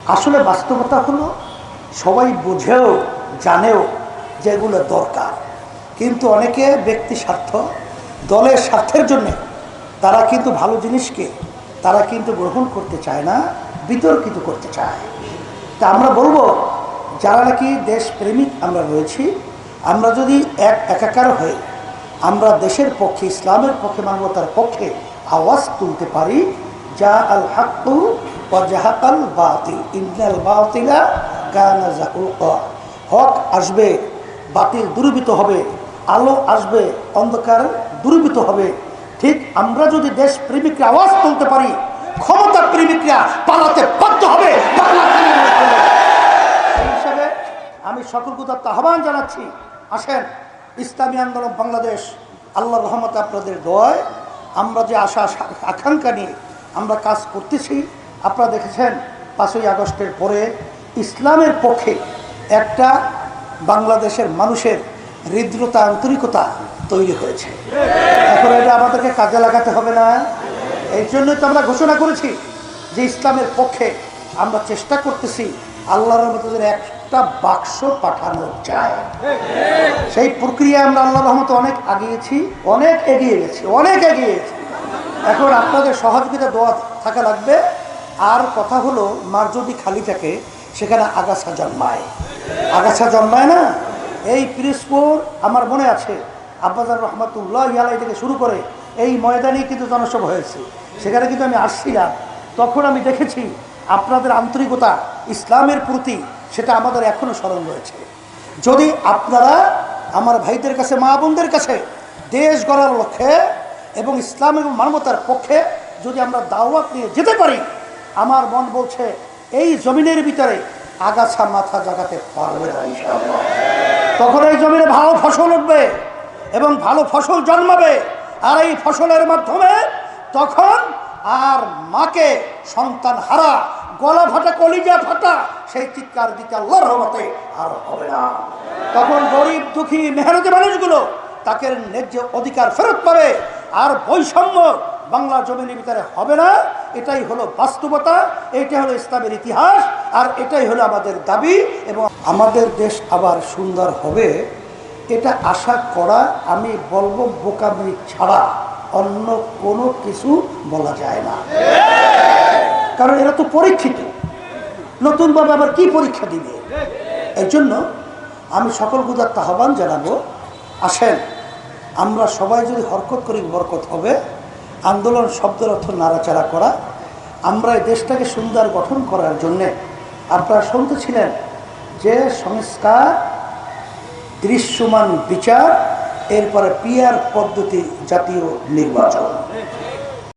আসলে বাস্তবতা হলো, সবাই বুঝেও, জানেও যে এগুলো দরকার। কিন্তু অনেকে ব্যক্তি স্বার্থ, দলের স্বার্থের জন্যে তারা কিন্তু ভালো জিনিসকে, তারা কিন্তু গ্রহণ করতে চায় না, বিতর্কিত করতে চায়। তা আমরা বলব, যারা নাকি দেশপ্রেমিক আমরা রয়েছি, আমরা যদি এক একাকার হয়ে আমরা দেশের পক্ষে, ইসলামের পক্ষে, মানবতার পক্ষে আওয়াজ তুলতে পারি, যা আল হাক্কু বাতিল হক আসবে, বাতিল দূরীভূত হবে, আলো আসবে, অন্ধকার দূরীভূত হবে। ঠিক আমরা যদি দেশ প্রেমিকরা আওয়াজ তুলতে পারি ক্ষমতা প্রেমিকরা পালাতে বাধ্য হবে। হিসাবে আমি সকল কুতাত্ত আহ্বান জানাচ্ছি। আসেন, ইসলামী আন্দোলন বাংলাদেশ আল্লাহ রহমত আপনাদের দয়। আমরা যে আশা- আকাঙ্ক্ষা নিয়ে আমরা কাজ করতেছি আপনারা দেখেছেন পাঁচই আগস্টের পরে ইসলামের পক্ষে একটা বাংলাদেশের মানুষের হৃদ্রতা, আন্তরিকতা তৈরি হয়েছে। এখন এটা আমাদেরকে কাজে লাগাতে হবে না। এই জন্যই তো আমরা ঘোষণা করেছি যে ইসলামের পক্ষে আমরা চেষ্টা করতেছি আল্লাহর রহমতের একটা বাক্স পাঠানো যায়। সেই প্রক্রিয়ায় আমরা আল্লাহ রহমতে অনেক আগিয়েছি, অনেক এগিয়ে গেছি, অনেক এগিয়ে গেছি। এখন আপনাদের সহযোগিতা দোয়া থাকা লাগবে। আর কথা হলো, মার যদি খালি থাকে, সেখানে আগাছা জন্মায়। আগাছা জন্মায় না? এই পিরিসপুর আমার মনে আছে, আব্বাজান রহমতুল্লাহ ইয়ালাই থেকে শুরু করে এই ময়দানেই কিন্তু জনসভা হয়েছে। সেখানে কিন্তু আমি আসছিলাম তখন আমি দেখেছি, আপনাদের আন্তরিকতা ইসলামের প্রতি, সেটা আমাদের এখনও স্মরণ রয়েছে। যদি আপনারা আমার ভাইদের কাছে, মা বোনদের কাছে দেশ গড়ার লক্ষ্যে এবং ইসলাম এবং মানবতার পক্ষে যদি আমরা দাওয়াত নিয়ে যেতে পারি আমার মন বলছে, এই জমিনের ভিতরে আগাছা মাথা জাগাতে পারবে তখন এই জমিনে ভালো ফসল উঠবে এবং ভালো ফসল জন্মাবে। আর এই ফসলের মাধ্যমে তখন আর মাকে সন্তান হারা, গলা ফাটা, কলিজা ফাটা, সেই চিৎকার দিতে আল্লাহর রহমতে আর হবে না। তখন গরিব, দুঃখী, মেহনতি মানুষগুলো তাকে ন্যায্য অধিকার ফেরত পাবে। আর বৈষম্য বাংলা জমিনের ভিতরে হবে না। এটাই হলো বাস্তবতা এইটাই হলো ইসলামের ইতিহাস, আর এটাই হলো আমাদের দাবি এবং আমাদের দেশ আবার সুন্দর হবে। এটা আশা করা, আমি বলব বোকামি ছাড়া অন্য কোনো কিছু বলা যায় না। কারণ এরা তো পরীক্ষিত। নতুনভাবে আবার কি পরীক্ষা দিবে? এই জন্য আমি সকল গুদার আহ্বান জানাব, আসেন, আমরা সবাই যদি হরকত করি বরকত হবে। আন্দোলন শব্দের অর্থ নাড়াচাড়া করা। আমরা এই দেশটাকে সুন্দর গঠন করার জন্যে আপনারা শুনতেছিলেন যে সংস্কার, দৃশ্যমান বিচার, এরপরে পিয়ার পদ্ধতি জাতীয় নির্বাচন।